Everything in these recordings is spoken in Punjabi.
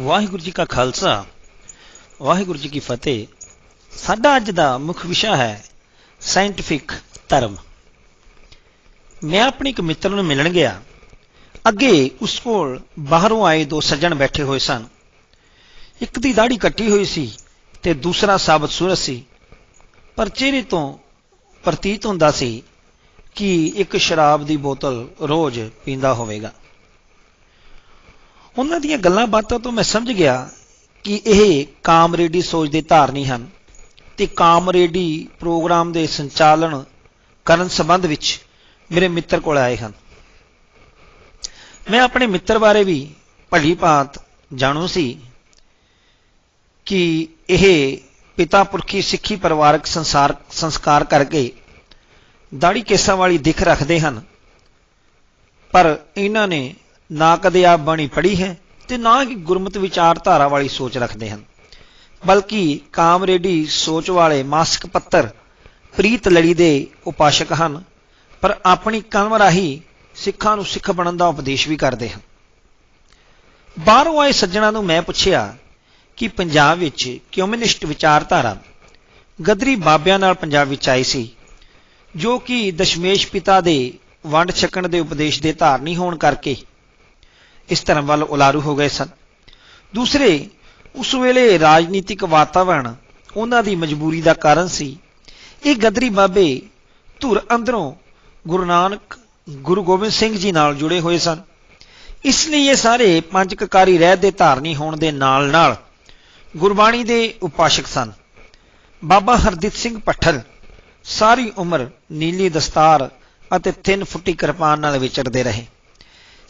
ਵਾਹਿਗੁਰੂ ਜੀ ਕਾ ਖਾਲਸਾ, ਵਾਹਿਗੁਰੂ ਜੀ ਕੀ ਫਤਿਹ। ਸਾਡਾ ਅੱਜ ਦਾ ਮੁੱਖ ਵਿਸ਼ਾ ਹੈ ਸਾਇੰਟਿਫਿਕ ਧਰਮ। ਮੈਂ ਆਪਣੇ ਇੱਕ ਮਿੱਤਰ ਨੂੰ ਮਿਲਣ ਗਿਆ। ਅੱਗੇ ਉਸ ਕੋਲ ਬਾਹਰੋਂ ਆਏ ਦੋ ਸੱਜਣ ਬੈਠੇ ਹੋਏ ਸਨ। ਇੱਕ ਦੀ ਦਾੜੀ ਕੱਟੀ ਹੋਈ ਸੀ ਤੇ ਦੂਸਰਾ ਸਾਬਤ ਸੂਰਤ ਸੀ। ਪਰ ਚਿਹਰੇ ਤੋਂ ਪ੍ਰਤੀਤ ਹੁੰਦਾ ਸੀ ਕਿ ਇੱਕ ਸ਼ਰਾਬ ਦੀ ਬੋਤਲ ਰੋਜ਼ ਪੀਂਦਾ ਹੋਵੇਗਾ। ਉਹਨਾਂ ਦੀਆਂ ਗੱਲਾਂ ਬਾਤਾਂ ਤੋਂ ਮੈਂ ਸਮਝ ਗਿਆ ਕਿ ਇਹ ਕਾਮਰੇਡੀ ਸੋਚ ਦੇ ਧਾਰਨੀ ਹਨ ਤੇ ਕਾਮਰੇਡੀ ਪ੍ਰੋਗਰਾਮ ਦੇ ਸੰਚਾਲਨ ਕਰਨ ਸੰਬੰਧ ਵਿੱਚ ਮੇਰੇ ਮਿੱਤਰ ਕੋਲ ਆਏ ਹਨ। ਮੈਂ ਆਪਣੇ ਮਿੱਤਰ ਬਾਰੇ ਵੀ ਭਲੀ ਭਾਂਤ ਜਾਣੂ ਸੀ ਕਿ ਇਹ ਪਿਤਾ ਪੁਰਖੀ ਸਿੱਖੀ ਪਰਿਵਾਰਕ ਸੰਸਾਰ ਸੰਸਕਾਰ ਕਰਕੇ ਦਾੜੀ ਕੇਸਾਂ ਵਾਲੀ ਦਿੱਖ ਰੱਖਦੇ ਹਨ। ਪਰ ਇਹਨਾਂ ਨੇ ਨਾ ਕਦੇ ਆਪ ਬਾਣੀ ਪੜ੍ਹੀ ਹੈ ਤੇ ਨਾ ਹੀ ਗੁਰਮਤ ਵਿਚਾਰਧਾਰਾ ਵਾਲੀ ਸੋਚ ਰੱਖਦੇ ਹਨ। ਬਲਕਿ ਕਾਮਰੇਡੀ ਸੋਚ ਵਾਲੇ ਮਾਸਕ ਪੱਤਰ ਪ੍ਰੀਤ ਲੜੀ ਦੇ ਉਪਾਸ਼ਕ ਹਨ, ਪਰ ਆਪਣੀ ਕਲਮ ਰਾਹੀਂ ਸਿੱਖਾਂ ਨੂੰ ਸਿੱਖ ਬਣਨ ਦਾ ਉਪਦੇਸ਼ ਵੀ ਕਰਦੇ ਹਨ। ਬਾਹਰੋਂ ਆਏ ਸੱਜਣਾਂ ਨੂੰ ਮੈਂ ਪੁੱਛਿਆ ਕਿ ਪੰਜਾਬ ਵਿੱਚ ਕਮਿਊਨਿਸਟ ਵਿਚਾਰਧਾਰਾ ਗਦਰੀ ਬਾਬਿਆਂ ਨਾਲ ਪੰਜਾਬ ਵਿੱਚ ਆਈ ਸੀ, ਜੋ ਕਿ ਦਸ਼ਮੇਸ਼ ਪਿਤਾ ਦੇ ਵੰਡ ਛਕਣ ਦੇ ਉਪਦੇਸ਼ ਦੇ ਧਾਰਨੀ ਹੋਣ ਕਰਕੇ ਇਸ ਧਰਮ ਵੱਲ ਉਲਾਰੂ ਹੋ ਗਏ ਸਨ। ਦੂਸਰੇ, ਉਸ ਵੇਲੇ ਰਾਜਨੀਤਿਕ ਵਾਤਾਵਰਣ ਉਹਨਾਂ ਦੀ ਮਜਬੂਰੀ ਦਾ ਕਾਰਨ ਸੀ। ਇਹ ਗਦਰੀ ਬਾਬੇ ਧੁਰ ਅੰਦਰੋਂ ਗੁਰੂ ਨਾਨਕ, ਗੁਰੂ ਗੋਬਿੰਦ ਸਿੰਘ ਜੀ ਨਾਲ ਜੁੜੇ ਹੋਏ ਸਨ। ਇਸ ਲਈ ਇਹ ਸਾਰੇ ਪੰਜ ਕਕਾਰੀ ਰਹਿਤ ਦੇ ਧਾਰਨੀ ਹੋਣ ਦੇ ਨਾਲ-ਨਾਲ ਗੁਰਬਾਣੀ ਦੇ ਉਪਾਸ਼ਕ ਸਨ। ਬਾਬਾ ਹਰਦਿਤ ਸਿੰਘ ਪੱਠਲ ਸਾਰੀ ਉਮਰ ਨੀਲੀ ਦਸਤਾਰ ਅਤੇ ਤਿੰਨ ਫੁੱਟੀ ਕਿਰਪਾਨ ਨਾਲ ਵਿਚਰਦੇ ਰਹੇ।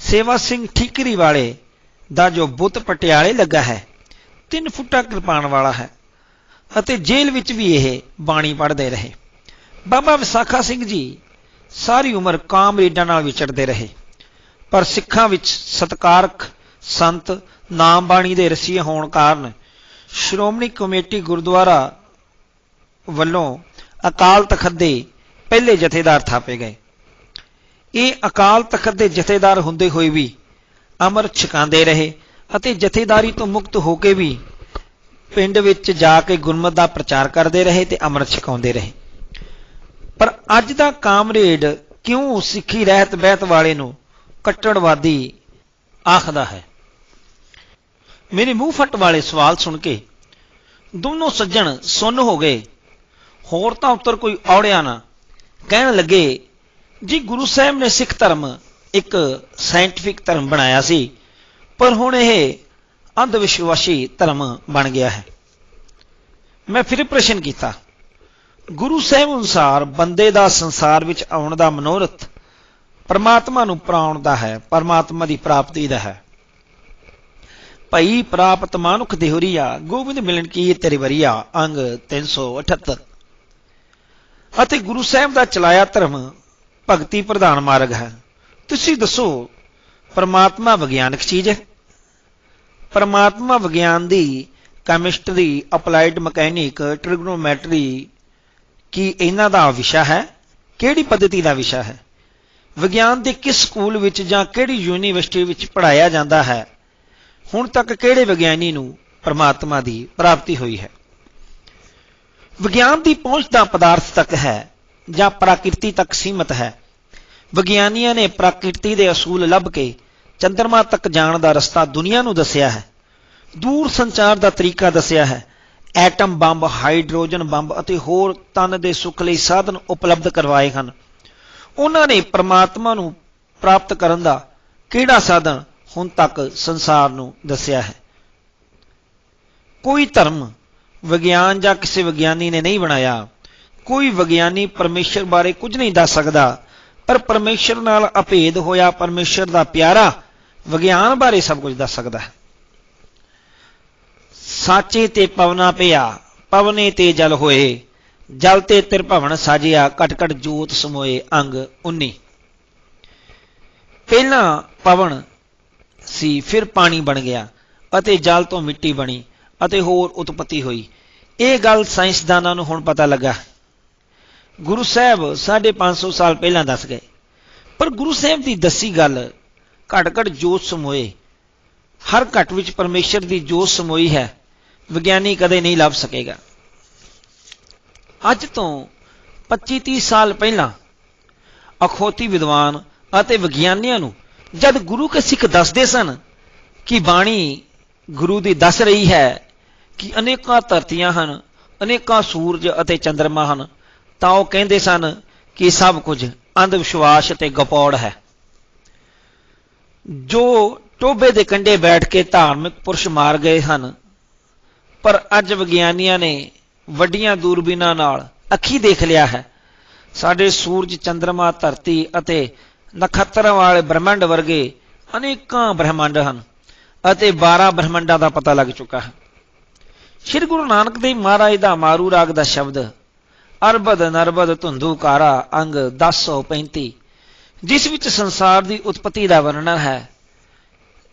ਸੇਵਾ ਸਿੰਘ ਠੀਕਰੀ ਵਾਲੇ ਦਾ ਜੋ ਬੁੱਤ ਪਟਿਆਲੇ ਲੱਗਾ ਹੈ 3 ਫੁੱਟਾ ਕਿਰਪਾਨ ਵਾਲਾ ਹੈ ਅਤੇ ਜੇਲ੍ਹ ਵਿੱਚ ਵੀ ਇਹ ਬਾਣੀ ਪੜ੍ਹਦੇ ਰਹੇ। ਬਾਬਾ ਵਿਸਾਖਾ ਸਿੰਘ ਜੀ ਸਾਰੀ ਉਮਰ ਕਾਮਰੇਡਾਂ ਨਾਲ ਵਿਚਰਦੇ ਰਹੇ, ਪਰ ਸਿੱਖਾਂ ਵਿੱਚ ਸਤਕਾਰਕ ਸੰਤ ਨਾਮ ਬਾਣੀ ਦੇ ਰਸੀਏ ਹੋਣ ਕਾਰਨ ਸ਼੍ਰੋਮਣੀ ਕਮੇਟੀ ਗੁਰਦੁਆਰਾ ਵੱਲੋਂ ਅਕਾਲ ਤਖਤ ਦੇ ਪਹਿਲੇ ਜਥੇਦਾਰ ਥਾਪੇ ਗਏ। ਇਹ ਅਕਾਲ ਤਖਤ ਦੇ ਜਥੇਦਾਰ ਹੁੰਦੇ ਹੋਏ ਵੀ ਅਮਰ ਛਕਾਉਂਦੇ ਰਹੇ ਅਤੇ ਜਥੇਦਾਰੀ ਤੋਂ ਮੁਕਤ ਹੋ ਕੇ ਵੀ ਪਿੰਡ ਵਿੱਚ ਜਾ ਕੇ ਗੁਰਮਤ ਦਾ ਪ੍ਰਚਾਰ ਕਰਦੇ ਰਹੇ ਤੇ ਅਮਰ ਛਕਾਉਂਦੇ ਰਹੇ। ਪਰ ਅੱਜ ਦਾ ਕਾਮਰੇਡ ਕਿਉਂ ਸਿੱਖੀ ਰਹਿਤ ਬਹਿਤ ਵਾਲੇ ਨੂੰ ਕੱਟੜਵਾਦੀ ਆਖਦਾ ਹੈ? ਮੇਰੇ ਮੂੰਹ ਫਟ ਵਾਲੇ ਸਵਾਲ ਸੁਣ ਕੇ ਦੋਨੋਂ ਸੱਜਣ ਸੁੰਨ ਹੋ ਗਏ। ਹੋਰ ਤਾਂ ਉੱਤਰ ਕੋਈ ਔੜਿਆ ਨਾ। ਕਹਿਣ ਲੱਗੇ ਜੀ, ਗੁਰੂ ਸਾਹਿਬ ਨੇ ਸਿੱਖ ਧਰਮ ਇੱਕ ਸਾਇੰਟਿਫਿਕ ਧਰਮ ਬਣਾਇਆ ਸੀ, ਪਰ ਹੁਣ ਇਹ ਅੰਧ ਵਿਸ਼ਵਾਸੀ ਧਰਮ ਬਣ ਗਿਆ ਹੈ। ਮੈਂ ਫਿਰ ਪ੍ਰਸ਼ਨ ਕੀਤਾ, ਗੁਰੂ ਸਾਹਿਬ ਅਨੁਸਾਰ ਬੰਦੇ ਦਾ ਸੰਸਾਰ ਵਿੱਚ ਆਉਣ ਦਾ ਮਨੋਰਥ ਪਰਮਾਤਮਾ ਨੂੰ ਪ੍ਰਾਉਣ ਦਾ ਹੈ, ਪਰਮਾਤਮਾ ਦੀ ਪ੍ਰਾਪਤੀ ਦਾ ਹੈ। ਭਈ ਪ੍ਰਾਪਤ ਮਾਨੁਖ ਦੇਹੁਰੀਆ, ਗੋਬਿੰਦ ਮਿਲਣ ਕੀ ਤੇਰੀ ਵਰੀਆ, ਅੰਗ 378 ਅਤੇ ਗੁਰੂ ਸਾਹਿਬ ਦਾ ਚਲਾਇਆ ਧਰਮ ਭਗਤੀ ਪ੍ਰਧਾਨ ਮਾਰਗ ਹੈ। ਤੁਸੀਂ ਦੱਸੋ, ਪਰਮਾਤਮਾ ਵਿਗਿਆਨਕ ਚੀਜ਼ ਹੈ? ਪਰਮਾਤਮਾ ਵਿਗਿਆਨ ਦੀ ਕੈਮਿਸਟਰੀ ਅਪਲਾਈਡ ਮਕੈਨਿਕ ਟ੍ਰਿਗਨੋਮੈਟਰੀ ਕੀ ਇਹਨਾਂ ਦਾ ਵਿਸ਼ਾ ਹੈ? ਕਿਹੜੀ ਪੱਧਤੀ ਦਾ ਵਿਸ਼ਾ ਹੈ? ਵਿਗਿਆਨ ਦੇ ਕਿਸ ਸਕੂਲ ਵਿੱਚ ਜਾਂ ਕਿਹੜੀ ਯੂਨੀਵਰਸਿਟੀ ਵਿੱਚ ਪੜਾਇਆ ਜਾਂਦਾ ਹੈ? ਹੁਣ ਤੱਕ ਕਿਹੜੇ ਵਿਗਿਆਨੀ ਨੂੰ ਪਰਮਾਤਮਾ ਦੀ ਪ੍ਰਾਪਤੀ ਹੋਈ ਹੈ? ਵਿਗਿਆਨ ਦੀ ਪਹੁੰਚ ਦਾ ਪਦਾਰਥ ਤੱਕ ਹੈ। ਜਾਂ ਪ੍ਰਕਿਰਤੀ ਤੱਕ ਸੀਮਤ ਹੈ। ਵਿਗਿਆਨੀਆਂ ਨੇ ਪ੍ਰਕਿਰਤੀ ਦੇ ਅਸੂਲ ਲੱਭ ਕੇ ਚੰ드ਰਮਾ ਤੱਕ ਜਾਣ ਦਾ ਰਸਤਾ ਦੁਨੀਆ ਨੂੰ ਦੱਸਿਆ ਹੈ। ਦੂਰ ਸੰਚਾਰ ਦਾ ਤਰੀਕਾ ਦੱਸਿਆ ਹੈ। ਐਟਮ ਬੰਬ, ਹਾਈਡਰੋਜਨ ਬੰਬ ਅਤੇ ਹੋਰ ਤਨ ਦੇ ਸੁੱਖ ਲਈ ਸਾਧਨ ਉਪਲਬਧ ਕਰਵਾਏ ਹਨ। ਉਹਨਾਂ ਨੇ ਪ੍ਰਮਾਤਮਾ ਨੂੰ ਪ੍ਰਾਪਤ ਕਰਨ ਦਾ ਕਿਹੜਾ ਸਾਧਨ ਹੁਣ ਤੱਕ ਸੰਸਾਰ ਨੂੰ ਦੱਸਿਆ ਹੈ? ਕੋਈ ਧਰਮ ਵਿਗਿਆਨ ਜਾਂ ਕਿਸੇ ਵਿਗਿਆਨੀ ਨੇ ਨਹੀਂ ਬਣਾਇਆ। ਕੋਈ ਵਿਗਿਆਨੀ ਪਰਮੇਸ਼ਰ ਬਾਰੇ ਕੁਝ ਨਹੀਂ ਦੱਸ ਸਕਦਾ। ਪਰ ਪਰਮੇਸ਼ਰ ਨਾਲ ਅਭੇਦ ਹੋਇਆ, ਪਰਮੇਸ਼ਰ ਦਾ ਪਿਆਰਾ ਵਿਗਿਆਨ ਬਾਰੇ ਸਭ ਕੁਝ ਦੱਸ ਸਕਦਾ ਹੈ। ਸਾਚੇ ਤੇ ਪਵਨਾ ਪਿਆ, ਪਵਨੇ ਤੇ ਜਲ ਹੋਏ, ਜਲ ਤੇ ਤਿਰਭਵਨ ਸਾਜਿਆ ਕਟ ਕਟ ਜੋਤ ਸਮੋਏ ਅੰਗ 19 ਪਹਿਲਾਂ ਪਵਨ ਸੀ, ਫਿਰ ਪਾਣੀ ਬਣ ਗਿਆ ਅਤੇ ਜਲ ਤੋਂ ਮਿੱਟੀ ਬਣੀ ਅਤੇ ਹੋਰ ਉਤਪਤੀ ਹੋਈ। ਇਹ ਗੱਲ ਸਾਇੰਸਦਾਨਾਂ ਨੂੰ ਹੁਣ ਪਤਾ ਲੱਗਾ। ਗੁਰੂ ਸਾਹਿਬ 550 ਸਾਲ ਪਹਿਲਾਂ ਦੱਸ ਗਏ। ਪਰ ਗੁਰੂ ਸਾਹਿਬ ਦੀ ਦੱਸੀ ਗੱਲ ਘਟ ਘਟ ਜੋਤ ਸਮੋਏ। ਹਰ ਘਟ ਵਿੱਚ ਪਰਮੇਸ਼ਰ ਦੀ ਜੋਤ ਸਮੋਈ ਹੈ। ਵਿਗਿਆਨੀ ਕਦੇ ਨਹੀਂ ਲੱਭ ਸਕੇਗਾ। ਅੱਜ ਤੋਂ 25-30 ਸਾਲ ਪਹਿਲਾਂ ਅਖੋਤੀ ਵਿਦਵਾਨ ਅਤੇ ਵਿਗਿਆਨੀਆਂ ਨੂੰ ਜਦ ਗੁਰੂ ਕੇ ਸਿੱਖ ਦੱਸਦੇ ਸਨ ਕਿ ਬਾਣੀ ਗੁਰੂ ਦੀ ਦੱਸ ਰਹੀ ਹੈ ਕਿ ਅਨੇਕਾਂ ਧਰਤੀਆਂ ਹਨ, ਅਨੇਕਾਂ ਸੂਰਜ ਅਤੇ ਚੰ드ਰਮਾ ਹਨ ਤਾਂ ਉਹ ਕਹਿੰਦੇ ਸਨ ਕਿ ਸਭ ਕੁਝ ਅੰਧ ਵਿਸ਼ਵਾਸ ਤੇ ਗਪੌੜ ਹੈ। ਜੋ ਟੋਬੇ ਦੇ ਕੰਢੇ ਬੈਠ ਕੇ ਧਾਰਮਿਕ ਪੁਰਸ਼ ਮਾਰ ਗਏ ਹਨ, ਪਰ ਅੱਜ ਵਿਗਿਆਨੀਆਂ ਨੇ ਵੱਡੀਆਂ ਦੂਰਬੀਨਾਂ ਨਾਲ ਅੱਖੀ ਦੇਖ ਲਿਆ ਹੈ। ਸਾਡੇ ਸੂਰਜ ਚੰ드ਰਮਾ ਧਰਤੀ ਅਤੇ ਨਖੱਤਰਾਂ ਵਾਲੇ ਬ੍ਰਹਮੰਡ ਵਰਗੇ ਅਨੇਕਾਂ ਬ੍ਰਹਿਮੰਡ ਹਨ ਅਤੇ 12 ਬ੍ਰਹਿਮੰਡਾਂ ਦਾ ਪਤਾ ਲੱਗ ਚੁੱਕਾ ਹੈ। ਸ੍ਰੀ ਗੁਰੂ ਨਾਨਕ ਦੇਵ ਮਹਾਰਾਜ ਦਾ ਮਾਰੂ ਰਾਗ ਦਾ ਸ਼ਬਦ ਅਰਬਦ ਨਰਬਦ ਧੁੰਦੂ ਕਾਰਾ ਅੰਗ 1035 ਜਿਸ ਵਿੱਚ ਸੰਸਾਰ ਦੀ ਉਤਪਤੀ ਦਾ ਵਰਣਨ ਹੈ,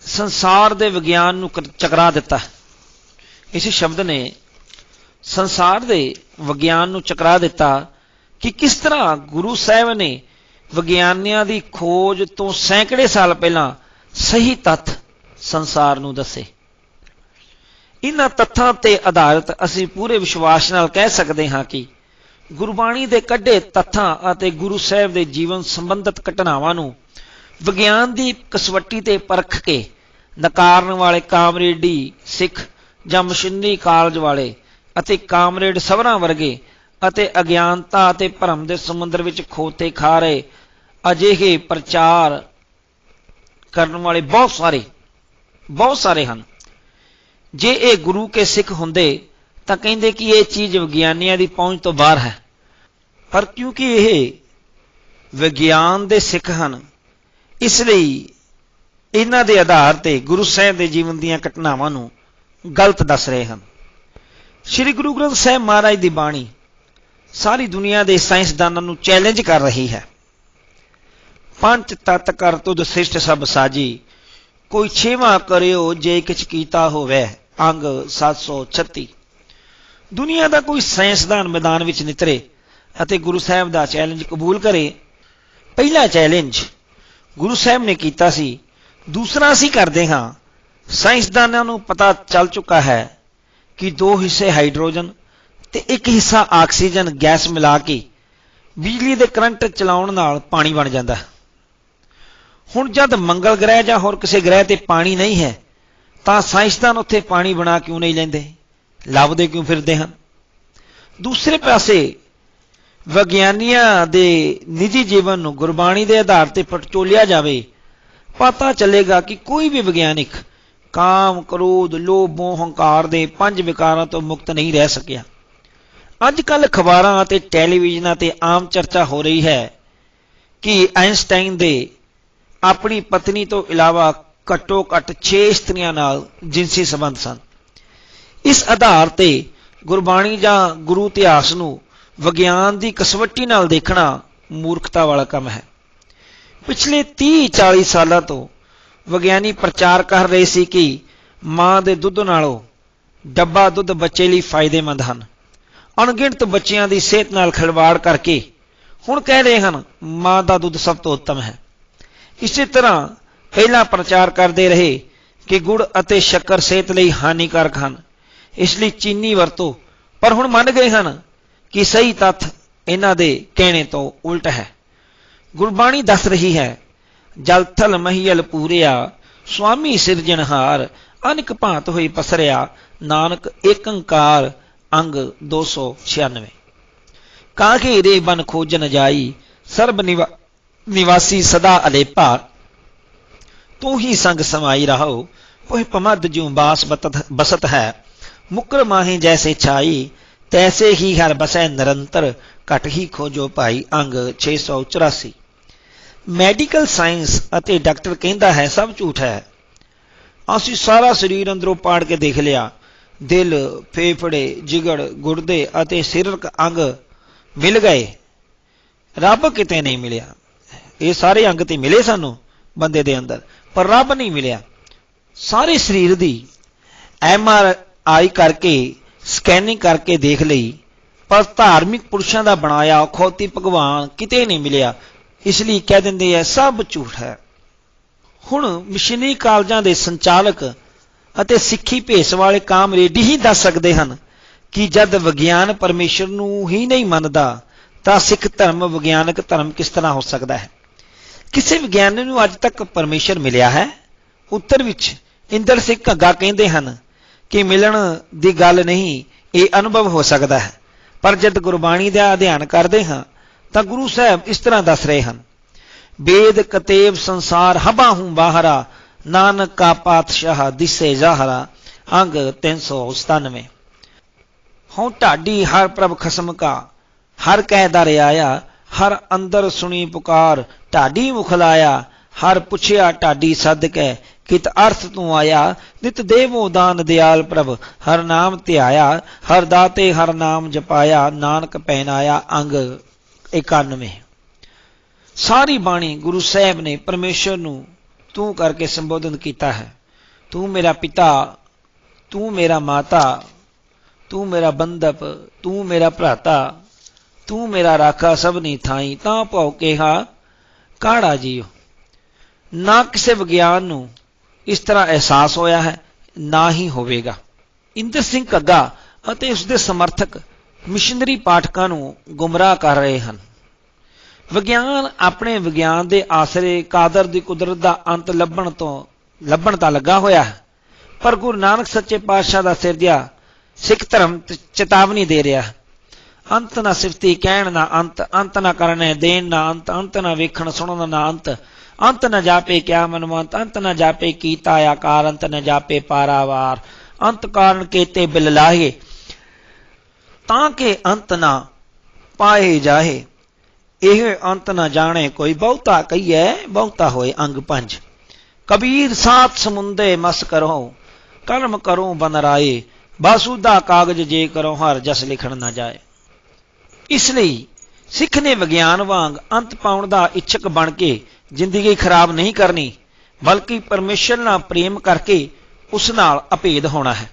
ਸੰਸਾਰ ਦੇ ਵਿਗਿਆਨ ਨੂੰ ਚਕਰਾ ਦਿੱਤਾ। ਇਸ ਸ਼ਬਦ ਨੇ ਸੰਸਾਰ ਦੇ ਵਿਗਿਆਨ ਨੂੰ ਚਕਰਾ ਦਿੱਤਾ ਕਿ ਕਿਸ ਤਰ੍ਹਾਂ ਗੁਰੂ ਸਾਹਿਬ ਨੇ ਵਿਗਿਆਨੀਆਂ ਦੀ ਖੋਜ ਤੋਂ ਸੈਂਕੜੇ ਸਾਲ ਪਹਿਲਾਂ ਸਹੀ ਤੱਥ ਸੰਸਾਰ ਨੂੰ ਦੱਸੇ। ਇਹਨਾਂ ਤੱਥਾਂ ਤੇ ਆਧਾਰਿਤ ਅਸੀਂ ਪੂਰੇ ਵਿਸ਼ਵਾਸ ਨਾਲ ਕਹਿ ਸਕਦੇ ਹਾਂ ਕਿ ਗੁਰਬਾਣੀ ਦੇ ਕੱਢੇ ਤੱਥਾਂ ਅਤੇ ਗੁਰੂ ਸਾਹਿਬ ਦੇ ਜੀਵਨ ਸੰਬੰਧਿਤ ਘਟਨਾਵਾਂ ਨੂੰ ਵਿਗਿਆਨ ਦੀ ਕਸਵੱਟੀ ਤੇ ਪਰਖ ਕੇ ਨਕਾਰਨ ਵਾਲੇ ਕਾਮਰੇਡੀ ਸਿੱਖ ਜਾਂ ਮਸ਼ੀਨੀ ਕਾਲਜ ਵਾਲੇ ਅਤੇ ਕਾਮਰੇਡ ਸਵਰਾਂ ਵਰਗੇ ਅਤੇ ਅਗਿਆਨਤਾ ਅਤੇ ਭਰਮ ਦੇ ਸਮੁੰਦਰ ਵਿੱਚ ਖੋਤੇ ਖਾ ਰਹੇ ਅਜਿਹੇ ਪ੍ਰਚਾਰ ਕਰਨ ਵਾਲੇ ਬਹੁਤ ਸਾਰੇ ਬਹੁਤ ਸਾਰੇ ਹਨ। ਜੇ ਇਹ ਗੁਰੂ ਕੇ ਸਿੱਖ ਹੁੰਦੇ ਤਾਂ ਕਹਿੰਦੇ ਕਿ ਇਹ ਚੀਜ਼ ਵਿਗਿਆਨੀਆਂ ਦੀ ਪਹੁੰਚ ਤੋਂ ਬਾਹਰ ਹੈ। ਪਰ ਕਿਉਂਕਿ ਇਹ ਵਿਗਿਆਨ ਦੇ ਸਿੱਖ ਹਨ, ਇਸ ਲਈ ਇਹਨਾਂ ਦੇ ਆਧਾਰ ਤੇ ਗੁਰੂ ਸਾਹਿਬ ਦੇ ਜੀਵਨ ਦੀਆਂ ਘਟਨਾਵਾਂ ਨੂੰ ਗਲਤ ਦੱਸ ਰਹੇ ਹਨ। ਸ੍ਰੀ ਗੁਰੂ ਗ੍ਰੰਥ ਸਾਹਿਬ ਮਹਾਰਾਜ ਦੀ ਬਾਣੀ ਸਾਰੀ ਦੁਨੀਆ ਦੇ ਸਾਇੰਸਦਾਨਾਂ ਨੂੰ ਚੈਲੰਜ ਕਰ ਰਹੀ ਹੈ। ਪੰਜ ਤਤ ਕਰ ਤੁਧ ਸਿਸ਼ਟ ਸਭ ਸਾਜੀ, ਕੋਈ ਛੇਵਾਂ ਕਰਿਓ ਜੇ ਕਿਛ ਕੀਤਾ ਹੋਵੇ, ਅੰਗ 736 ਦੁਨੀਆ ਦਾ ਕੋਈ ਸਾਇੰਸਦਾਨ ਮੈਦਾਨ ਵਿੱਚ ਨਿਤਰੇ ਅਤੇ ਗੁਰੂ ਸਾਹਿਬ ਦਾ ਚੈਲੰਜ ਕਬੂਲ ਕਰੇ, ਪਹਿਲਾ ਚੈਲੰਜ ਗੁਰੂ ਸਾਹਿਬ ਨੇ ਕੀਤਾ ਸੀ, ਦੂਸਰਾ ਅਸੀਂ ਕਰਦੇ ਹਾਂ, ਸਾਇੰਸਦਾਨਾਂ ਨੂੰ ਪਤਾ ਚੱਲ ਚੁੱਕਾ ਹੈ ਕਿ ਦੋ ਹਿੱਸੇ ਹਾਈਡਰੋਜਨ ਤੇ ਇੱਕ ਹਿੱਸਾ ਆਕਸੀਜਨ ਗੈਸ ਮਿਲਾ ਕੇ ਬਿਜਲੀ ਦੇ ਕਰੰਟ ਚਲਾਉਣ ਨਾਲ ਪਾਣੀ ਬਣ ਜਾਂਦਾ ਹੁਣ ਜਦ ਮੰਗਲ ਗ੍ਰਹਿ ਜਾਂ ਹੋਰ ਕਿਸੇ ਗ੍ਰਹਿ ਤੇ ਪਾਣੀ ਨਹੀਂ ਹੈ, ਤਾਂ ਸਾਇੰਸਦਾਨ ਉੱਥੇ ਪਾਣੀ ਬਣਾ ਕਿਉਂ ਨਹੀਂ ਲੈਂਦੇ? ਲੱਭਦੇ ਕਿਉਂ ਫਿਰਦੇ ਹਨ? ਦੂਸਰੇ ਪਾਸੇ ਵਿਗਿਆਨੀਆਂ ਦੇ ਨਿੱਜੀ ਜੀਵਨ ਨੂੰ ਗੁਰਬਾਣੀ ਦੇ ਆਧਾਰ ਤੇ ਪਟਚੋਲਿਆ ਜਾਵੇ, ਪਤਾ ਚੱਲੇਗਾ ਕਿ ਕੋਈ ਵੀ ਵਿਗਿਆਨਿਕ ਕਾਮ, ਕ੍ਰੋਧ, ਲੋਭ, ਮੋਹ, ਹੰਕਾਰ ਦੇ ਪੰਜ ਵਿਕਾਰਾਂ ਤੋਂ ਮੁਕਤ ਨਹੀਂ ਰਹਿ ਸਕਿਆ। ਅੱਜ ਕੱਲ ਖਬਰਾਂ ਅਤੇ ਟੈਲੀਵਿਜ਼ਨਾਂ ਤੇ ਆਮ ਚਰਚਾ ਹੋ ਰਹੀ ਹੈ ਕਿ ਆਇਨਸਟਾਈਨ ਦੇ ਆਪਣੀ ਪਤਨੀ ਤੋਂ ਇਲਾਵਾ ਘੱਟੋ ਘੱਟ 6 ਇਸਤਰੀਆਂ ਨਾਲ ਜਿੰਸੀ ਸੰਬੰਧ ਸਨ। ਇਸ ਆਧਾਰ ਤੇ ਗੁਰਬਾਣੀ ਜਾਂ ਗੁਰੂ ਇਤਿਹਾਸ ਨੂੰ ਵਿਗਿਆਨ ਦੀ ਕਸਵੱਟੀ ਨਾਲ ਦੇਖਣਾ ਮੂਰਖਤਾ ਵਾਲਾ ਕੰਮ ਹੈ। ਪਿਛਲੇ 30-40 ਸਾਲਾਂ ਤੋਂ ਵਿਗਿਆਨੀ ਪ੍ਰਚਾਰ ਕਰ ਰਹੇ ਸੀ ਕਿ ਮਾਂ ਦੇ ਦੁੱਧ ਨਾਲੋਂ ਡੱਬਾ ਦੁੱਧ ਬੱਚੇ ਲਈ ਫਾਇਦੇਮੰਦ ਹਨ। ਅਣਗਿਣਤ ਬੱਚਿਆਂ ਦੀ ਸਿਹਤ ਨਾਲ ਖਿਲਵਾੜ ਕਰਕੇ ਹੁਣ ਕਹਿ ਰਹੇ ਹਨ, ਮਾਂ ਦਾ ਦੁੱਧ ਸਭ ਤੋਂ ਉੱਤਮ ਹੈ। ਇਸੇ ਤਰ੍ਹਾਂ ਪਹਿਲਾਂ ਪ੍ਰਚਾਰ ਕਰਦੇ ਰਹੇ ਕਿ ਗੁੜ ਅਤੇ ਸ਼ੱਕਰ ਸਿਹਤ ਲਈ ਹਾਨੀਕਾਰਕ ਹਨ। ਇਸ ਲਈ ਚੀਨੀ ਵਰਤੋ। ਪਰ ਹੁਣ ਮੰਨ ਗਏ ਹਨ ਕਿ ਸਹੀ ਤੱਥ ਇਹਨਾਂ ਦੇ ਕਹਿਣੇ ਤੋਂ ਉਲਟ ਹੈ। ਗੁਰਬਾਣੀ ਦੱਸ ਰਹੀ ਹੈ ਜਲਥਲ ਮਹੀਲ ਪੂਰਿਆ, ਸੁਆਮੀ ਸਿਰਜਣਹਾਰ, ਅਨੇਕ ਭਾਂਤ ਹੋਈ ਪਸਰਿਆ, ਨਾਨਕ ਏਕੰਕਾਰ, ਅੰਗ 296 ਕਾਹੇ ਰੇ ਬਨ ਖੋਜਨ ਜਾਈ, ਸਰਬ ਨਿਵਾਸੀ ਸਦਾ ਅਲੇਪਾ। ਤੂੰ ਹੀ ਸੰਗ ਸਮਾਈ ਰਹੋ ਕੋਈ ਪਮਦ ਜਿਉ ਬਾਸ ਬਸਤ ਹੈ। ਮੁਕਰ ਮਾਹੀ ਜੈਸੇ ਛਾਈ, ਤੈਸੇ ਹੀ ਹਰ ਬਸੈ ਨਿਰੰਤਰ, ਘਟ ਹੀ ਖੋਜੋ ਭਾਈ ਅੰਗ 684 ਮੈਡੀਕਲ ਸਾਇੰਸ ਅਤੇ ਡਾਕਟਰ ਕਹਿੰਦਾ ਹੈ, ਸਭ ਝੂਠ ਹੈ। ਅਸੀਂ ਸਾਰਾ ਸਰੀਰ ਅੰਦਰੋਂ ਪਾੜ ਕੇ ਦੇਖ ਲਿਆ। ਦਿਲ, ਫੇਫੜੇ, ਜਿਗੜ, ਗੁਰਦੇ ਅਤੇ ਸਿਰਕ ਅੰਗ ਮਿਲ ਗਏ। ਰੱਬ ਕਿਤੇ ਨਹੀਂ ਮਿਲਿਆ। ਇਹ ਸਾਰੇ ਅੰਗ ਤੇ ਮਿਲੇ ਸਾਨੂੰ ਬੰਦੇ ਦੇ ਅੰਦਰ, ਪਰ ਰੱਬ ਨਹੀਂ ਮਿਲਿਆ। ਸਾਰੇ ਸਰੀਰ ਦੀ ਐਮ ਆਰ ਆਈ ਕਰਕੇ, ਸਕੈਨਿੰਗ ਕਰਕੇ ਦੇਖ ਲਈ, ਪਰ ਧਾਰਮਿਕ ਪੁਰਸ਼ਾਂ ਦਾ ਬਣਾਇਆ ਖੋਤੀ ਭਗਵਾਨ ਕਿਤੇ ਨਹੀਂ ਮਿਲਿਆ। ਇਸ ਲਈ ਕਹਿ ਦਿੰਦੇ ਆ, ਸਭ ਝੂਠ ਹੈ। ਹੁਣ ਮਿਸ਼ਨਰੀ ਕਾਲਜਾਂ ਦੇ ਸੰਚਾਲਕ ਅਤੇ ਸਿੱਖੀ ਭੇਸ ਵਾਲੇ ਕਾਮਰੇਡੀ ਹੀ ਦੱਸ ਸਕਦੇ ਹਨ ਕਿ ਜਦ ਵਿਗਿਆਨ ਪਰਮੇਸ਼ਰ ਨੂੰ ਹੀ ਨਹੀਂ ਮੰਨਦਾ, ਤਾਂ ਸਿੱਖ ਧਰਮ, ਵਿਗਿਆਨਕ ਧਰਮ ਕਿਸ ਤਰ੍ਹਾਂ ਹੋ ਸਕਦਾ ਹੈ? ਕਿਸੇ ਵਿਗਿਆਨੀ ਨੂੰ ਅੱਜ ਤੱਕ ਪਰਮੇਸ਼ਰ ਮਿਲਿਆ ਹੈ? ਉੱਤਰ ਵਿੱਚ ਇੰਦਰ ਸਿੰਘ ਘੱਗਾ ਕਹਿੰਦੇ ਹਨ ਕਿ ਮਿਲਣ ਦੀ ਗੱਲ ਨਹੀਂ, ਇਹ ਅਨੁਭਵ ਹੋ ਸਕਦਾ ਹੈ। ਪਰ ਜਦ ਗੁਰਬਾਣੀ ਦਾ ਅਧਿਐਨ ਕਰਦੇ ਹਾਂ, ਤਾਂ ਗੁਰੂ ਸਾਹਿਬ ਇਸ ਤਰ੍ਹਾਂ ਦੱਸ ਰਹੇ ਹਨ ਵੇਦ ਕਤੇਬ ਸੰਸਾਰ ਹਬਾ ਹੂੰ ਬਾਹਰਾ, ਨਾਨਕ ਕਾ ਪਾਤਸ਼ਾਹ ਦਿਸੇ ਜ਼ਾਹਰਾ, ਅੰਗ 397 ਹਉ ਢਾਡੀ ਹਰ ਪ੍ਰਭ ਖਸਮ ਕਾ, ਹਰ ਕਹਿ ਦਰ ਆਇਆ, ਹਰ ਅੰਦਰ ਸੁਣੀ ਪੁਕਾਰ, ਢਾਡੀ ਮੁਖ ਲਾਇਆ, ਹਰ ਪੁੱਛਿਆ ਢਾਡੀ ਸਦਕੈ ਕਿਤ ਅਰਥ ਤੂੰ ਆਇਆ? ਨਿਤ ਦੇਵੋ ਦਾਨ ਦਿਆਲ ਪ੍ਰਭ, ਹਰ ਨਾਮ ਧਿਆਇਆ, ਹਰ ਦਾਤੇ ਹਰ ਨਾਮ ਜਪਾਇਆ, ਨਾਨਕ ਪਹਿਨਾਇਆ ਅੰਗ 91 ਸਾਰੀ ਬਾਣੀ ਗੁਰੂ ਸਾਹਿਬ ਨੇ ਪਰਮੇਸ਼ਰ ਨੂੰ ਤੂੰ ਕਰਕੇ ਸੰਬੋਧਨ ਕੀਤਾ ਹੈ। ਤੂੰ ਮੇਰਾ ਪਿਤਾ, ਤੂੰ ਮੇਰਾ ਮਾਤਾ, ਤੂੰ ਮੇਰਾ ਬੰਦਪ ਤੂੰ ਮੇਰਾ ਭਰਾਤਾ, ਤੂੰ ਮੇਰਾ ਰਾਖਾ ਸਭ ਨਹੀਂ ਥਾਈ, ਤਾਂ ਭਉ ਕਿਹਾ, ਕਾੜਾ ਜੀਓ। ਨਾ ਕਿਸੇ ਵਿਗਿਆਨ ਨੂੰ ਇਸ ਤਰ੍ਹਾਂ ਅਹਿਸਾਸ ਹੋਇਆ ਹੈ, ਨਾ ਹੀ ਹੋਵੇਗਾ। ਇੰਦਰ ਸਿੰਘ ਕੱਗਾ ਅਤੇ ਉਸ ਦੇ ਸਮਰਥਕ ਮਿਸ਼ਨਰੀ ਪਾਠਕਾਂ ਨੂੰ ਗੁੰਮਰਾਹ ਕਰ ਰਹੇ ਹਨ। ਵਿਗਿਆਨ ਆਪਣੇ ਵਿਗਿਆਨ ਦੇ ਆਸਰੇ ਕਾਦਰ ਦੀ ਕੁਦਰਤ ਦਾ ਅੰਤ ਲੱਭਣ ਤੋਂ, ਲੱਭਣ ਤਾਂ ਲੱਗਾ ਹੋਇਆ ਹੈ, ਪਰ ਗੁਰੂ ਨਾਨਕ ਸੱਚੇ ਪਾਤਸ਼ਾਹ ਦਾ ਸਿਰਜਿਆ ਸਿੱਖ ਧਰਮ ਚੇਤਾਵਨੀ ਦੇ ਰਿਹਾ ਹੈ। ਅੰਤ ਨਾ ਸਿਫਤੀ ਕਹਿਣ ਨਾ ਅੰਤ ਅੰਤ ਨਾ ਕਰਨੇ ਦੇਣ ਨਾ ਅੰਤ ਅੰਤ ਨਾ ਵੇਖਣ ਸੁਣਨ ਨਾ ਅੰਤ ਅੰਤ ਨ ਜਾਪੇ ਕਿਆ ਮਨਵੰਤ ਅੰਤ ਨ ਜਾਪੇ ਕੀਤਾ ਆਕਾਰ, ਅੰਤ ਨ ਜਾਪੇ ਪਾਰਾਵਾਰ। ਅੰਤ ਕਾਰਨ ਕੇਤੇ ਬਿਲ ਲਾਹੇ, ਤਾਂ ਕਿ ਅੰਤ ਨਾ ਪਾਏ ਜਾਹੇ। ਇਹ ਅੰਤ ਨਾ ਜਾਣੇ ਕੋਈ ਬਹੁਤਾ ਕਹੀਏ ਬਹੁਤਾ ਹੋਏ ਅੰਗ ਪੰਜ। ਕਬੀਰ ਸਾਥ ਸਮੁੰਦੇ ਮਸ ਕਰੋ, ਕਰਮ ਕਰੋ ਬਨਰਾਏ ਬਾਸੂਦਾ ਕਾਗਜ ਜੇ ਕਰੋ, ਹਰ ਜਸ ਲਿਖਣ ਨਾ ਜਾਏ। ਇਸ ਲਈ ਸਿੱਖ ਨੇ ਵਿਗਿਆਨ ਵਾਂਗ ਅੰਤ ਪਾਉਣ ਦਾ ਇੱਛਕ ਬਣ ਕੇ ਜ਼ਿੰਦਗੀ ਖਰਾਬ ਨਹੀਂ ਕਰਨੀ, ਬਲਕਿ ਪਰਮੇਸ਼ਰ ਨਾਲ ਪ੍ਰੇਮ ਕਰਕੇ ਉਸ ਨਾਲ ਅਭੇਦ ਹੋਣਾ ਹੈ।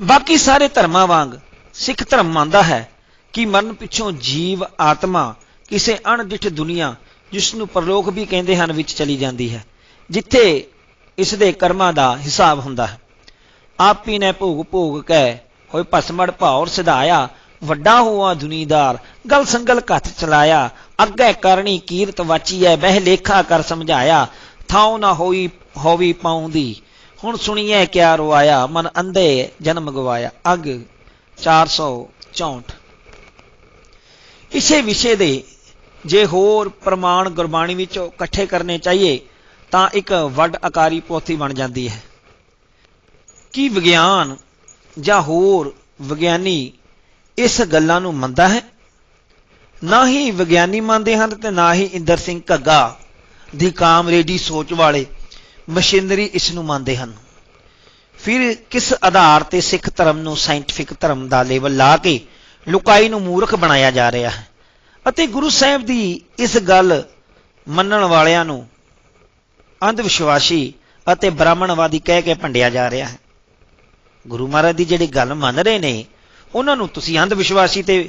ਬਾਕੀ ਸਾਰੇ ਧਰਮਾਂ ਵਾਂਗ ਸਿੱਖ ਧਰਮ ਮੰਨਦਾ ਹੈ ਕਿ ਮਰਨ ਪਿੱਛੋਂ ਜੀਵ, ਆਤਮਾ, ਕਿਸੇ ਅਣਡਿਠ ਦੁਨੀਆ, ਜਿਸ ਨੂੰ ਪਰਲੋਕ ਵੀ ਕਹਿੰਦੇ ਹਨ, ਵਿੱਚ ਚਲੀ ਜਾਂਦੀ ਹੈ, ਜਿੱਥੇ ਇਸ ਦੇ ਕਰਮਾਂ ਦਾ ਹਿਸਾਬ ਹੁੰਦਾ ਹੈ। ਆਪ ਹੀ ਨੇ ਭੋਗ ਭੋਗ ਕਹਿ, ਹੋਏ ਭਸਮੜ ਭਾਉਰ ਸਿਧਾਇਆ ਵੱਡਾ ਹੋਆ ਦੁਨੀਦਾਰ, ਗਲ ਸੰਗਲ ਕੱਥ ਚਲਾਇਆ, ਅੱਗੇ ਕਰਨੀ ਕੀਰਤ ਵਾਚੀ ਐ, ਬਹਿ ਲੇਖਾ ਕਰ ਸਮਝਾਇਆ, ਥਾਉ ਨਾ ਹੋਈ, ਹੋਵੀ ਪਾਉਂਦੀ। ਹੁਣ ਸੁਣੀਏ ਕਿਆ ਰਵਾਇਆ ਮਨ ਅੰਧੇ ਜਨਮ ਗਵਾਇਆ ਅਗ 464 ਇਸੇ ਵਿਸ਼ੇ ਦੇ ਜੇ ਹੋਰ ਪ੍ਰਮਾਣ ਗੁਰਬਾਣੀ ਵਿੱਚੋਂ ਇਕੱਠੇ ਕਰਨੇ ਚਾਹੀਏ, ਤਾਂ ਇੱਕ ਵੱਡ ਆਕਾਰੀ ਪੋਥੀ ਬਣ ਜਾਂਦੀ ਹੈ। ਕੀ ਵਿਗਿਆਨ ਜਾਂ ਹੋਰ ਵਿਗਿਆਨੀ ਇਸ ਗੱਲਾਂ ਨੂੰ ਮੰਨਦਾ ਹੈ। ਨਾ ਹੀ ਵਿਗਿਆਨੀ ਮੰਨਦੇ ਹਨ ਤੇ ਨਾ ਹੀ ਇੰਦਰ ਸਿੰਘ ਘੱਗਾ ਦੀ ਕਾਮਰੇਡੀ ਸੋਚ ਵਾਲੇ ਮਸ਼ੀਨਰੀ ਇਸ ਨੂੰ ਮੰਨਦੇ ਹਨ। ਫਿਰ ਕਿਸ ਆਧਾਰ ਤੇ ਸਿੱਖ ਧਰਮ ਨੂੰ ਸਾਇੰਟਿਫਿਕ ਧਰਮ ਦਾ ਲੇਵਲ ਲਾ ਕੇ ਲੁਕਾਈ ਨੂੰ ਮੂਰਖ ਬਣਾਇਆ ਜਾ ਰਿਹਾ ਹੈ? ਅਤੇ ਗੁਰੂ ਸਾਹਿਬ ਦੀ ਇਸ ਗੱਲ ਮੰਨਣ ਵਾਲਿਆਂ ਨੂੰ ਅੰਧ ਵਿਸ਼ਵਾਸੀ ਅਤੇ ਬ੍ਰਾਹਮਣਵਾਦੀ ਕਹਿ ਕੇ ਭੰਡਿਆ ਜਾ ਰਿਹਾ ਹੈ। ਗੁਰੂ ਮਹਾਰਾਜ ਦੀ ਜਿਹੜੀ ਗੱਲ ਮੰਨ ਰਹੇ ਨੇ ਉਹਨਾਂ ਨੂੰ ਤੁਸੀਂ ਅੰਧ ਵਿਸ਼ਵਾਸੀ ਤੇ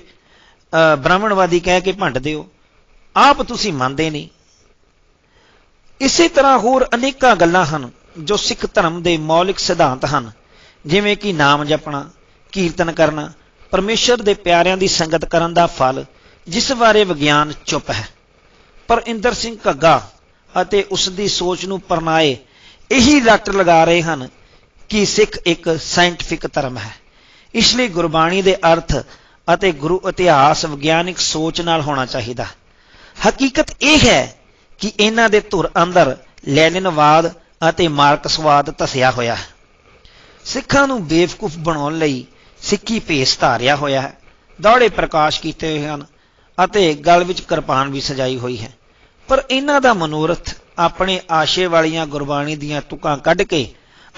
ਬ੍ਰਾਹਮਣਵਾਦੀ ਕਹਿ ਕੇ ਭੰਡਦੇ ਹੋ। ਆਪ ਤੁਸੀਂ ਮੰਨਦੇ ਨਹੀਂ। ਇਸੇ ਤਰ੍ਹਾਂ ਹੋਰ ਅਨੇਕਾਂ ਗੱਲਾਂ ਹਨ ਜੋ ਸਿੱਖ ਧਰਮ ਦੇ ਮੌਲਿਕ ਸਿਧਾਂਤ ਹਨ। ਜਿਵੇਂ ਕਿ ਨਾਮ ਜਪਣਾ, ਕੀਰਤਨ ਕਰਨਾ, ਪਰਮੇਸ਼ਰ ਦੇ ਪਿਆਰਿਆਂ ਦੀ ਸੰਗਤ ਕਰਨ ਦਾ ਫਲ, ਜਿਸ ਬਾਰੇ ਵਿਗਿਆਨ ਚੁੱਪ ਹੈ। ਪਰ ਇੰਦਰ ਸਿੰਘ ਘੱਗਾ ਅਤੇ ਉਸ ਦੀ ਸੋਚ ਨੂੰ ਪਰਨਾਏ ਇਹੀ ਡਾਕਟਰ ਲਗਾ ਰਹੇ ਹਨ ਕਿ ਸਿੱਖ ਇੱਕ ਸਾਇੰਟਿਫਿਕ ਧਰਮ ਹੈ। ਇਸ ਲਈ ਗੁਰਬਾਣੀ ਦੇ ਅਰਥ ਅਤੇ ਗੁਰੂ ਇਤਿਹਾਸ ਵਿਗਿਆਨਿਕ ਸੋਚ ਨਾਲ ਹੋਣਾ ਚਾਹੀਦਾ। ਹਕੀਕਤ ਇਹ ਹੈ ਕਿ ਇਹਨਾਂ ਦੇ ਧੁਰ ਅੰਦਰ ਲੈਨਿਨਵਾਦ ਅਤੇ ਮਾਰਕਸਵਾਦ ਧਸਿਆ ਹੋਇਆ ਹੈ। ਸਿੱਖਾਂ ਨੂੰ ਬੇਵਕੂਫ ਬਣਾਉਣ ਲਈ ਸਿੱਖੀ ਭੇਸ ਧਾਰਿਆ ਹੋਇਆ ਹੈ। ਦੌੜੇ ਪ੍ਰਕਾਸ਼ ਕੀਤੇ ਹੋਏ ਹਨ ਅਤੇ ਗਲ ਵਿੱਚ ਕਿਰਪਾਨ ਵੀ ਸਜਾਈ ਹੋਈ ਹੈ। ਪਰ ਇਹਨਾਂ ਦਾ ਮਨੋਰਥ ਆਪਣੇ ਆਸ਼ੇ ਵਾਲੀਆਂ ਗੁਰਬਾਣੀ ਦੀਆਂ ਤੁਕਾਂ ਕੱਢ ਕੇ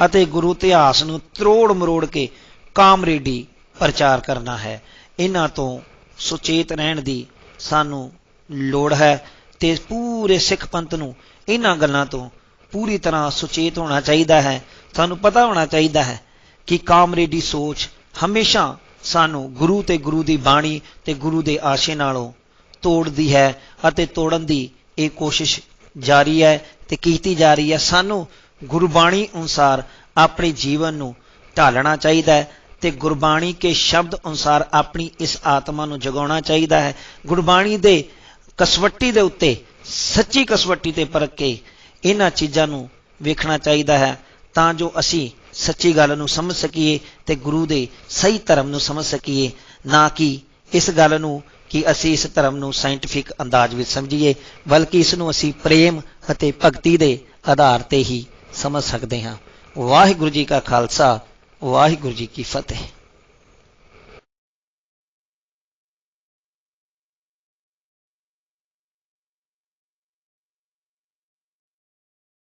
ਅਤੇ ਗੁਰੂ ਇਤਿਹਾਸ ਨੂੰ ਤਰੋੜ ਮਰੋੜ ਕੇ ਕਾਮਰੇਡੀ ਪ੍ਰਚਾਰ ਕਰਨਾ ਹੈ। ਇਹਨਾਂ ਤੋਂ ਸੁਚੇਤ ਰਹਿਣ ਦੀ ਸਾਨੂੰ ਲੋੜ ਹੈ ਤੇ ਪੂਰੇ ਸਿੱਖ ਪੰਥ ਨੂੰ ਇਹਨਾਂ ਗੱਲਾਂ ਤੋਂ ਪੂਰੀ ਤਰ੍ਹਾਂ ਸੁਚੇਤ ਹੋਣਾ ਚਾਹੀਦਾ ਹੈ। ਸਾਨੂੰ ਪਤਾ ਹੋਣਾ ਚਾਹੀਦਾ ਹੈ ਕਿ ਕਾਮਰੇਡੀ ਸੋਚ ਹਮੇਸ਼ਾ ਸਾਨੂੰ ਗੁਰੂ ਤੇ ਗੁਰੂ ਦੀ ਬਾਣੀ ਤੇ ਗੁਰੂ ਦੇ ਆਸ਼ੇ ਨਾਲੋਂ ਤੋੜਦੀ ਹੈ ਅਤੇ ਤੋੜਨ ਦੀ ਇਹ ਕੋਸ਼ਿਸ਼ ਜਾਰੀ ਹੈ ਤੇ ਕੀਤੀ ਜਾ ਰਹੀ ਹੈ। ਸਾਨੂੰ ਗੁਰਬਾਣੀ ਅਨੁਸਾਰ ਆਪਣੇ ਜੀਵਨ ਨੂੰ ਢਾਲਣਾ ਚਾਹੀਦਾ ਹੈ। ਤੇ ਗੁਰਬਾਣੀ ਕੇ ਸ਼ਬਦ ਅਨੁਸਾਰ ਆਪਣੀ ਇਸ ਆਤਮਾ ਨੂੰ ਜਗਾਉਣਾ ਚਾਹੀਦਾ ਹੈ। ਗੁਰਬਾਣੀ ਦੇ ਕਸਵੱਟੀ ਦੇ ਉੱਤੇ, ਸੱਚੀ ਕਸਵੱਟੀ ਤੇ ਪਰਖ ਕੇ ਇਹਨਾਂ ਚੀਜ਼ਾਂ ਨੂੰ ਵੇਖਣਾ ਚਾਹੀਦਾ ਹੈ ਤਾਂ ਜੋ ਅਸੀਂ ਸੱਚੀ ਗੱਲ ਨੂੰ ਸਮਝ ਸਕੀਏ ਤੇ ਗੁਰੂ ਦੇ ਸਹੀ ਧਰਮ ਨੂੰ ਸਮਝ ਸਕੀਏ, ਨਾ ਕਿ ਇਸ ਗੱਲ ਨੂੰ ਕਿ ਅਸੀਂ ਇਸ ਧਰਮ ਨੂੰ ਸਾਇੰਟਿਫਿਕ ਅੰਦਾਜ਼ ਵਿੱਚ ਸਮਝੀਏ, ਬਲਕਿ ਇਸ ਨੂੰ ਅਸੀਂ ਪ੍ਰੇਮ ਅਤੇ ਭਗਤੀ ਦੇ ਆਧਾਰ ਤੇ ਹੀ ਸਮਝ ਸਕਦੇ ਹਾਂ। ਵਾਹਿਗੁਰੂ ਜੀ ਕਾ ਖਾਲਸਾ ਵਾਹਿਗੁਰੂ ਜੀ ਕੀ ਫਤਿਹ।